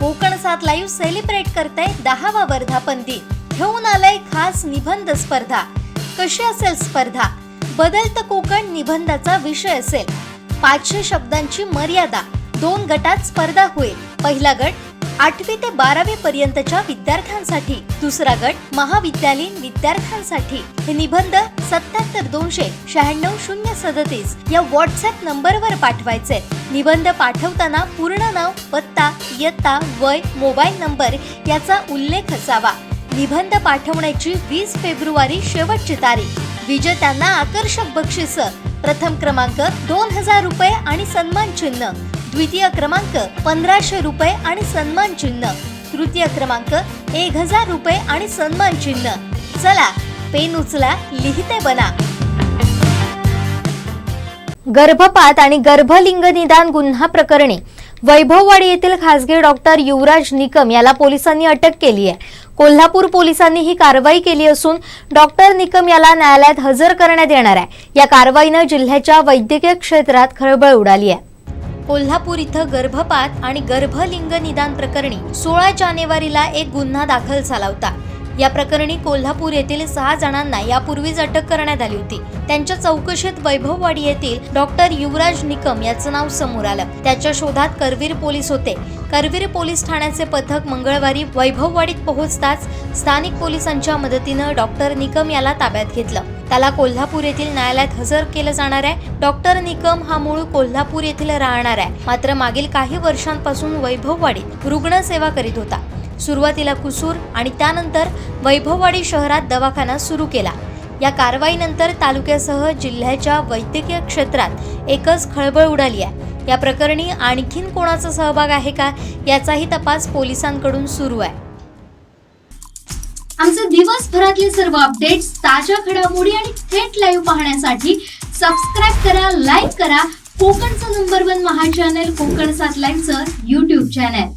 कोकण सात live celebrate करते दहावा वर्धापन दिन घेऊन आलाय खास निबंध स्पर्धा. कशी असेल स्पर्धा? बदलतं कोकण निबंधाचा विषय असेल. पाचशे शब्दांची मर्यादा. दोन गटात स्पर्धा होईल. पहिला गट आठवी ते बारावी पर्यंतच्या विद्यार्थ्यांसाठी. दुसरा गट महाविद्यालयीन विद्यार्थ्यांसाठी. हे निबंध सत्याहत्तर दोनशे शहाण्णव शून्य सदतीस या व्हॉट्सअप नंबरवर पाठवायचे. निबंध पाठवताना पूर्ण नाव पत्ता इयत्ता वय मोबाईल नंबर याचा उल्लेख असावा. निबंध पाठवण्याची वीस फेब्रुवारी शेवटची तारीख. विजेत्यांना आकर्षक बक्षीस. प्रथम क्रमांक दोन हजार रुपये आणि सन्मान चिन्ह. द्वितीय क्रमांक पंधराशे रुपये आणि सन्मान चिन्ह. तृतीय क्रमांक एक हजार रुपये आणि सन्मान चिन्ह. चला पेन उचला लिहिते बना. गर्भपात आणि गर्भलिंग निदान गुन्हा प्रकरणी वैभववाडी येथील खासगी डॉक्टर युवराज निकम याला पोलिसांनी अटक केली आहे. कोल्हापूर पोलिसांनी ही कारवाई केली असून डॉक्टर निकम याला न्यायालयात हजर करण्यात येणार आहे. या कारवाईनं जिल्ह्याच्या वैद्यकीय क्षेत्रात खळबळ उडाली आहे. कोल्हापूर इथं गर्भपात आणि गर्भलिंग निदान प्रकरणी सोळा जानेवारीला एक गुन्हा दाखल झाला होता. या प्रकरणी कोल्हापूर येथील सहा जणांना यापूर्वीच अटक करण्यात आली होती. त्यांच्या चौकशीत वैभववाडी येथील डॉक्टर युवराज निकम याचं नाव समोर आलं. त्याच्या शोधात करवीर पोलीस होते. करवीर पोलीस ठाण्याचे पथक मंगळवारी वैभववाडीत पोहोचताच स्थानिक पोलिसांच्या मदतीनं डॉक्टर निकम याला ताब्यात घेतलं. त्याला कोल्हापूर येथील न्यायालयात हजर केलं जाणार आहे. डॉक्टर निकम हा मूळ कोल्हापूर येथील राहणार आहे. मात्र मागील काही वर्षांपासून वैभववाडीत रुग्णसेवा करीत होता. सुरुवातीला कुसूर आणि त्यानंतर वैभववाडी शहरात दवाखाना सुरू केला. या कारवाईनंतर तालुक्यासह जिल्ह्याच्या वैद्यकीय क्षेत्रात एकच खळबळ उडाली आहे. या प्रकरणी आणखीन कोणाचा सहभाग आहे का याचाही तपास पोलिसांकडून सुरू आहे. आमचे दिवसभरातले सर्व अपडेट्स ताज्या घडामोडी आणि थेट लाईव्ह पाहण्यासाठी सबस्क्राईब करा लाईक करा. कोकणचं number one Maha channel Konkan सात लाईव्हचं युट्यूब चॅनल